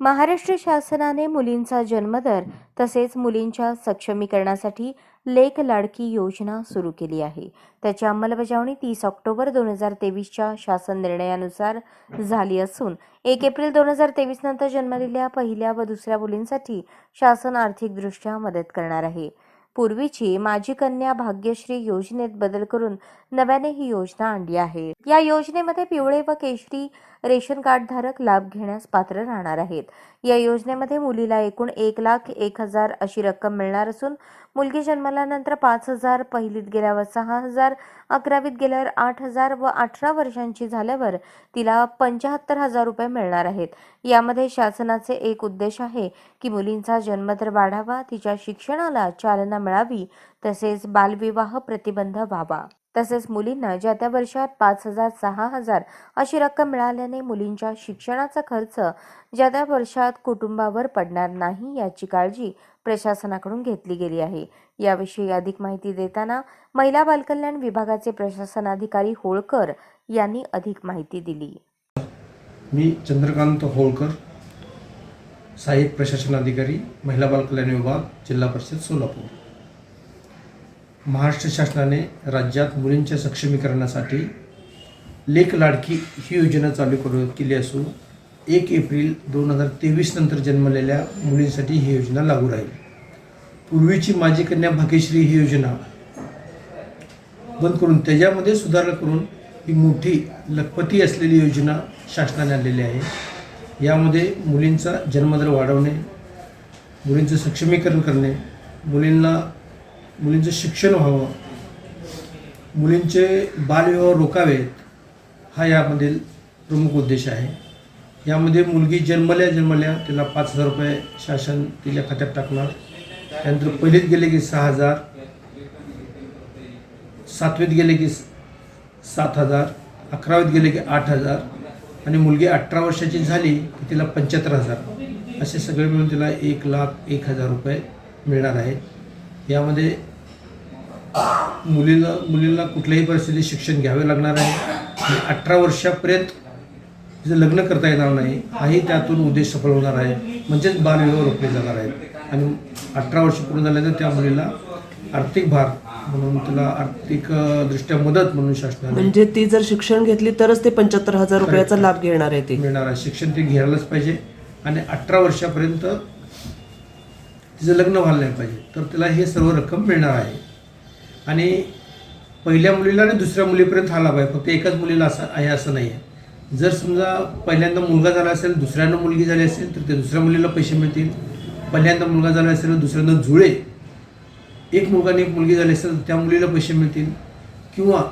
महाराष्ट्र शासनाने मुलींचा जन्मदर तसेच मुलींच्या सक्षमीकरणासाठी लेख लाडकी योजना सुरू केली आहे. त्याची अंमलबजावणी तीस ऑक्टोबर दोन हजार तेवीसच्या शासन निर्णयानुसार झाली असून एक एप्रिल दोन हजार तेवीस नंतर जन्मलेल्या पहिल्या व दुसऱ्या मुलींसाठी शासन आर्थिकदृष्ट्या मदत करणार आहे. पूर्वीची माझी कन्या भाग्यश्री योजनेत बदल करून नव्याने ही योजना आणली आहे. या योजनेमध्ये पिवळे व केशरी रेशन कार्डधारक लाभ घेण्यास पात्र राहणार आहेत. या योजनेमध्ये मुलीला एकूण एक लाख एक हजार अशी रक्कम मिळणार असून मुलगी जन्मल्यानंतर पाच हजार पहिलीत गेल्यावर सहा हजार अकरावीत गेल्यावर आठ हजार व अठरा वर्षांची झाल्यावर तिला पंच्याहत्तर हजार रुपये मिळणार आहेत. यामध्ये शासनाचे एक उद्देश आहे की मुलींचा जन्मदर वाढावा तिच्या शिक्षणाला चालना मिळावी तसेच बालविवाह प्रतिबंध व्हावा. तसेच मुलींना ज्या त्या वर्षात पाच हजार सहा हजार अशी रक्कम मिळाल्याने मुलींच्या शिक्षणाचा खर्च ज्या त्या वर्षात कुटुंबावर पडणार नाही याची काळजी प्रशासनाकडून घेतली गेली आहे. याविषयी अधिक माहिती देताना महिला बालकल्याण विभागाचे प्रशासनाधिकारी होळकर यांनी अधिक माहिती दिली. मी चंद्रकांत होळकर सहाय्यक प्रशासन अधिकारी महिला बालकल्याण विभाग जिल्हा परिषद सोलापूर. महाराष्ट्र शासनाने राज्यात मुलींच्या सक्षमीकरणासाठी लेख लाडकी ही योजना चालू करू केली असून एक एप्रिल दोन हजार तेवीस नंतर जन्मलेल्या मुलींसाठी ही योजना लागू राहील. पूर्वीची माझी कन्या भाग्यश्री ही योजना बंद करून त्याच्यामध्ये सुधारणा करून ही मोठी लखपती असलेली योजना शासनाने आणलेली आहे. यामध्ये मुलींचा जन्मदर वाढवणे मुलींचं सक्षमीकरण करणे मुलींना मुलींचं शिक्षण व्हावं. मुलींचे बालविवाह रोखावेत हा यामधील प्रमुख उद्देश आहे. यामध्ये मुलगी जन्मल्या जन्मल्या तिला पाच हजार रुपये शासन तिच्या खात्यात टाकणार. त्यानंतर पहिलीत गेले की सहा हजार सातवीत गेले की सात हजार अकरावीत गेले की आठ हजार आणि मुलगी अठरा वर्षाची झाली की तिला पंच्याहत्तर हजार. असे सगळे मिळून तिला एक लाख एक हजार रुपये मिळणार आहेत. यामध्ये मुलीला मुलीला कुठल्याही परिस्थितीत शिक्षण घ्यावे लागणार आहे. अठरा वर्षापर्यंत तिचं लग्न करता येणार नाही. हाही त्यातून उद्देश सफल होणार आहे. म्हणजेच बालविवाह रोखले जाणार आहेत. आणि अठरा वर्ष पूर्ण झाल्यानंतर त्या मुलीला आर्थिक भार म्हणून तिला आर्थिक दृष्ट्या मदत म्हणून शासनाने म्हणजे ती जर शिक्षण घेतली तरच ते पंच्याहत्तर हजार रुपयाचा लाभ घेणार आहे ती. मिळणार आहे. शिक्षण ते घ्यायलाच पाहिजे. आणि अठरा वर्षापर्यंत तिचं लग्न व्हायला नाही पाहिजे. तर तिला हे सर्व रक्कम मिळणार आहे. आणि पहिल्या मुलीला आणि दुसऱ्या मुलीपर्यंत हा लाभ आहे. फक्त एकाच मुलीला असं आहे असं नाही आहे. जर समजा पहिल्यांदा मुलगा झाला असेल दुसऱ्यांदा मुलगी झाली असेल तर ते दुसऱ्या मुलीला पैसे मिळतील. पहिल्यांदा मुलगा झाला असेल तर दुसऱ्यांदा जुळे एक मुलगा आणि एक मुलगी झाली असेल तर त्या मुलीला पैसे मिळतील. किंवा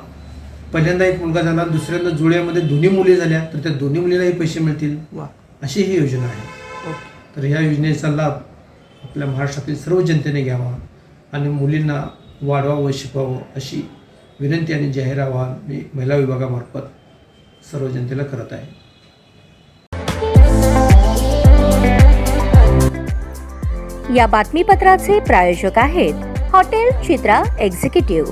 पहिल्यांदा एक मुलगा झाला दुसऱ्यांदा जुळ्यामध्ये दोन्ही मुली झाल्या तर त्या दोन्ही मुलीलाही पैसे मिळतील. वा. अशी ही योजना आहे. तर ह्या योजनेचा लाभ आपल्या महाराष्ट्रातील सर्व जनतेने घ्यावा आणि मुलींना वाढवावं व शिकवावं अशी विनंती आणि जाहीर आवाहन मी महिला विभागामार्फत सर्व जनतेला करत आहे. या बातमीपत्राचे प्रायोजक आहेत हॉटेल चित्रा एक्झिक्युटिव्ह.